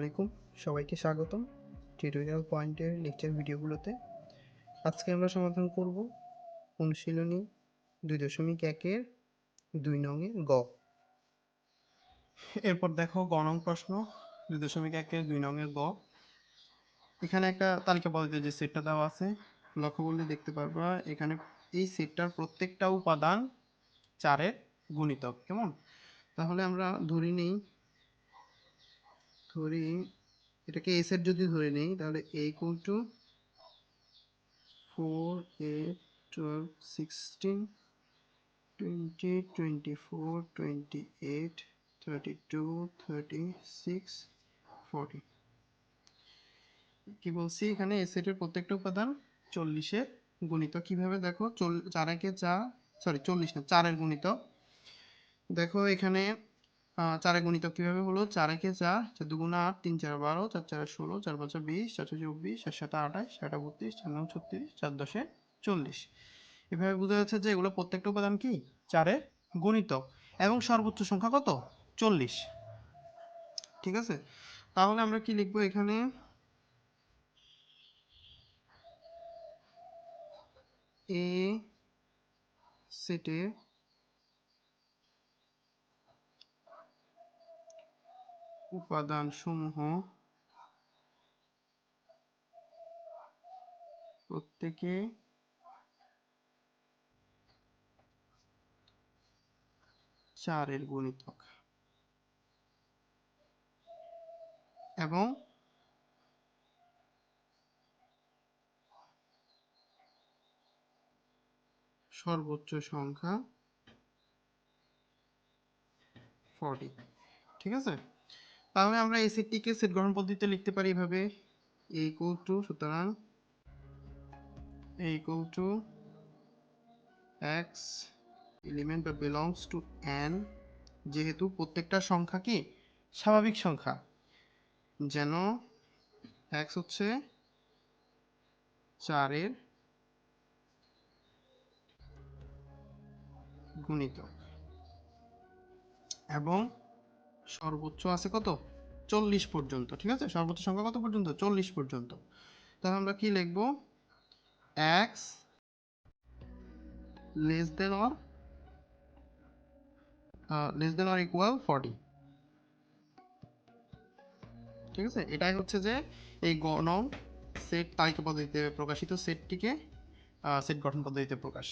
আলাইকুম, সবাইকে স্বাগতম টিউটোরিয়াল পয়েন্টের লেকচার ভিডিওগুলোতে আজকে আমরা সমাধান করব অনুশীলনী দুই দশমিক একের দুই নংয়ের গ। এরপর দেখো গ নং প্রশ্ন, দুই দশমিক একের দুই নংয়ের গ। এখানে একটা তালিকা পদ্ধতিতে যে সেটটা দেওয়া আছে। লক্ষ্য করলে দেখতে পারবা, এখানে এই সেটটার প্রত্যেকটা উপাদান চারের গুণিতক, কেমন? তাহলে আমরা ধরে নিই ধরি, এটাকে এ সেট যদি ধরে নিই, তাহলে A equal to four eight twelve sixteen twenty twenty four twenty eight thirty two thirty six forty কি বলছি? এখানে এ সেটের প্রত্যেকটা উপাদান চল্লিশের গুণিত কীভাবে দেখো? চল, চার একে চা সরি চল্লিশ না, চারের গুণিত দেখো এখানে চারে গুণিতক কীভাবে হলো? চার একে চার চার দুগুণা আট, তিন চার বারো, চার চার ষোলো, চার পাঁচা বিশ, চার ছয় চব্বিশ, চার সাত আঠাশ, চার আট বত্রিশ, চার নয় ছত্রিশ, চার দশে চল্লিশ। এভাবে বোঝা যাচ্ছে যে এগুলো প্রত্যেকটা উপাদান কি? চারে গুণিতক এবং সর্বোচ্চ সংখ্যা কত? চল্লিশ। ঠিক আছে? তাহলে আমরা কি লিখব এখানে? এ সেটে উপাদানসমূহ প্রত্যেকে চারের গুণিতক। এবং সর্বোচ্চ সংখ্যা ফর্টি ঠিক আছে? তাহলে আমরা এই সেটটিকে সেট গ্রহণ পদ্ধতিতে লিখতে পারি এভাবে। এ ইকুয়াল টু সুতরাং A equal to X element বা বিলংস টু এন যেহেতু প্রত্যেকটা সংখ্যা কি? স্বাভাবিক সংখ্যা। যেন এক্স হচ্ছে চারের গুণিতক। এবং সর্বোচ্চ আছে কত? চল্লিশ পর্যন্ত, ঠিক আছে? সর্বোচ্চ সংখ্যা কত পর্যন্ত? চল্লিশ পর্যন্ত। তাহলে আমরা কি লিখব? X less than or less than or equal forty ঠিক আছে? এটাই হচ্ছে যে এই গণ সেট তালিকা পদ্ধতিতে প্রকাশিত সেটটিকে সেট গঠন পদ্ধতিতে প্রকাশ।